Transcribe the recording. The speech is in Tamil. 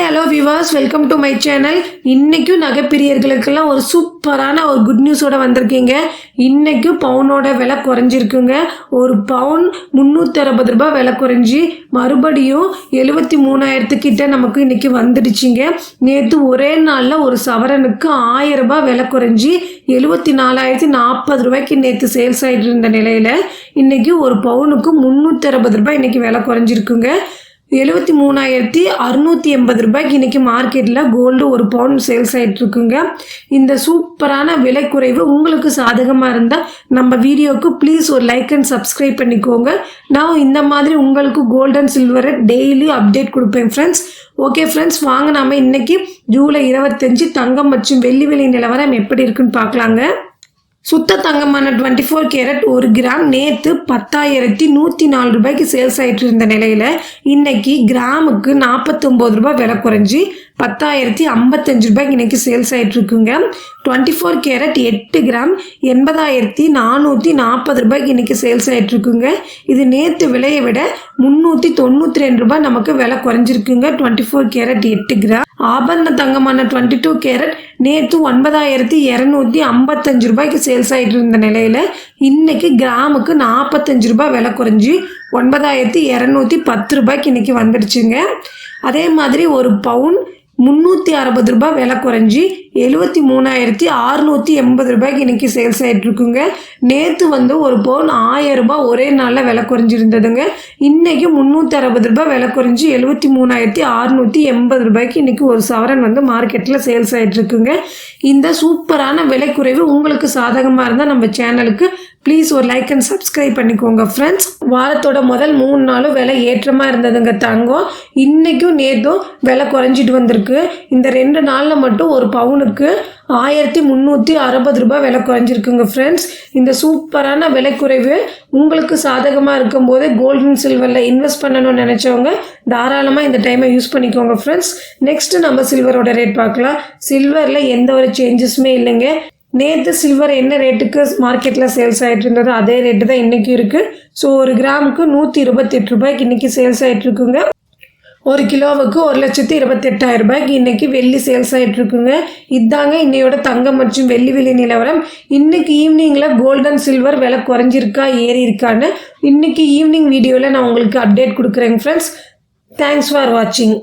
Hi hello Vivas welcome to my channel இன்றைக்கும் நகைப்பிரியர்களுக்கெல்லாம் ஒரு சூப்பரான ஒரு குட் நியூஸோட வந்திருக்கீங்க. இன்றைக்கும் பவுனோட விலை குறைஞ்சிருக்குங்க. ஒரு பவுன் முந்நூற்றி அறுபது ரூபாய் விலை குறைஞ்சி மறுபடியும் எழுபத்தி மூணாயிரத்துக்கிட்ட நமக்கு இன்றைக்கி வந்துடுச்சிங்க. நேற்று ஒரே நாளில் ஒரு சவரனுக்கு ஆயிரம் ரூபாய் விலை குறைஞ்சி எழுபத்தி நாலாயிரத்தி நாற்பது ரூபாய்க்கு நேற்று சேல்ஸ் ஆகிட்டு இருந்த நிலையில் இன்றைக்கி ஒரு பவுனுக்கு முந்நூற்றி அறுபது ரூபாய் இன்றைக்கி விலை குறைஞ்சிருக்குங்க. எழுபத்தி மூணாயிரத்தி அறுநூற்றி எண்பது ரூபாய்க்கு இன்றைக்கி மார்க்கெட்டில் கோல்டு ஒரு பவுன் சேல்ஸ் ஆகிட்டு இருக்குங்க இந்த சூப்பரான விலை குறைவு உங்களுக்கு சாதகமாக இருந்தால் நம்ம வீடியோவுக்கு ப்ளீஸ் ஒரு லைக் அண்ட் சப்ஸ்கிரைப் பண்ணிக்கோங்க. நான் இந்த மாதிரி உங்களுக்கு கோல்டு அண்ட் சில்வரை டெய்லி அப்டேட் கொடுப்பேன் ஃப்ரெண்ட்ஸ் ஓகே ஃப்ரெண்ட்ஸ் வாங்க நாம இன்னைக்கு ஜூலை இருபத்தஞ்சு தங்கம் மற்றும் வெள்ளி விலை நிலவரம் எப்படி இருக்குன்னு பார்க்கலாங்க. சுத்த தங்கமான டுவெண்ட்டி ஃபோர் கேரட் ஒரு கிராம் நேற்று பத்தாயிரத்தி நூற்றி நாலு ரூபாய்க்கு சேல்ஸ் ஆகிட்டு இருந்த நிலையில் இன்னைக்கு கிராமுக்கு நாற்பத்தொம்போது ரூபாய் விலை குறைஞ்சி பத்தாயிரத்தி ஐம்பத்தஞ்சு ரூபாய்க்கு இன்றைக்கி சேல்ஸ் ஆகிட்டு இருக்குங்க டுவெண்ட்டி ஃபோர் கேரட் எட்டு கிராம் எண்பதாயிரத்தி நானூற்றி நாற்பது ரூபாய்க்கு இன்றைக்கி சேல்ஸ் ஆகிட்ருக்குங்க இது நேற்று விலையை விட முந்நூற்றி தொண்ணூற்றி ரெண்டு ரூபாய் நமக்கு விலை குறைஞ்சிருக்குங்க. டுவெண்ட்டி ஃபோர் கேரட் எட்டு கிராம் ஆபரண தங்கமான டுவெண்ட்டி டூ கேரட் நேற்று ஒன்பதாயிரத்தி இரநூத்தி ஐம்பத்தஞ்சு ரூபாய்க்கு சேல்ஸ் ஆகிட்டு இருந்த நிலையில் இன்றைக்கி கிராமுக்கு நாற்பத்தஞ்சு ரூபாய் விலை குறைஞ்சி ஒன்பதாயிரத்தி இரநூத்தி பத்து ரூபாய்க்கு இன்றைக்கி வந்துடுச்சுங்க. அதே மாதிரி ஒரு பவுன் முந்நூற்றி அறுபது ரூபாய் விலை குறைஞ்சி எழுபத்தி மூணாயிரத்தி அறுநூற்றி எண்பது ரூபாய்க்கு இன்றைக்கி சேல்ஸ் ஆகிட்டு இருக்குங்க நேற்று வந்து ஒரு பவுன் ஆயிரம் ரூபாய் ஒரே நாளில் விலை குறைஞ்சிருந்ததுங்க. இன்றைக்கி முந்நூற்றி அறுபது ரூபாய் விலை குறைஞ்சி எழுபத்தி மூணாயிரத்தி அறுநூற்றி எண்பது ரூபாய்க்கு இன்றைக்கி ஒரு சவரன் வந்து மார்க்கெட்டில் சேல்ஸ் ஆகிட்டு இருக்குங்க இந்த சூப்பரான விலை குறைவு உங்களுக்கு சாதகமாக இருந்தால் நம்ம சேனலுக்கு ப்ளீஸ் ஒரு லைக் அண்ட் சப்ஸ்கிரைப் பண்ணிக்கோங்க ஃப்ரெண்ட்ஸ் வாரத்தோட முதல் மூணு நாளும் விலை ஏற்றமாக இருந்ததுங்க தங்கம். இன்றைக்கும் நேற்றும் விலை குறைஞ்சிட்டு வந்திருக்கு. இந்த ரெண்டு நாளில் மட்டும் ஒரு பவுனுக்கு ஆயிரத்தி முந்நூற்றி அறுபது ரூபாய் விலை குறைஞ்சிருக்குங்க ஃப்ரெண்ட்ஸ் இந்த சூப்பரான விலை குறைவு உங்களுக்கு சாதகமாக இருக்கும்போது கோல்டன் சில்வரில் இன்வெஸ்ட் பண்ணணும்னு நினச்சவங்க தாராளமாக இந்த டைமை யூஸ் பண்ணிக்கோங்க ஃப்ரெண்ட்ஸ் நெக்ஸ்ட்டு நம்ம சில்வரோட ரேட் பார்க்கலாம். சில்வரில் எந்த ஒரு சேஞ்சஸுமே இல்லைங்க. நேற்று சில்வர் என்ன ரேட்டுக்கு மார்க்கெட்டில் சேல்ஸ் ஆகிட்டு இருந்ததோ அதே ரேட்டு தான் இன்றைக்கும் இருக்குது ஸோ ஒரு கிராமுக்கு நூற்றி இருபத்தெட்டு ரூபாய்க்கு இன்றைக்கி சேல்ஸ் ஆகிட்டு இருக்குங்க. ஒரு கிலோவுக்கு ஒரு லட்சத்தி இருபத்தெட்டாயிரம் ரூபாய்க்கு இன்றைக்கி வெள்ளி சேல்ஸ் ஆகிட்டு இருக்குங்க இதாங்க இன்னையோட தங்கம் மற்றும் வெள்ளி விலை நிலவரம். இன்னைக்கு ஈவினிங்கில் கோல்டன் சில்வர் விலை குறைஞ்சிருக்கா ஏறி இருக்கான்னு இன்றைக்கி ஈவினிங் வீடியோவில் நான் உங்களுக்கு அப்டேட் கொடுக்குறேங்க ஃப்ரெண்ட்ஸ் தேங்க்ஸ் ஃபார் வாட்சிங்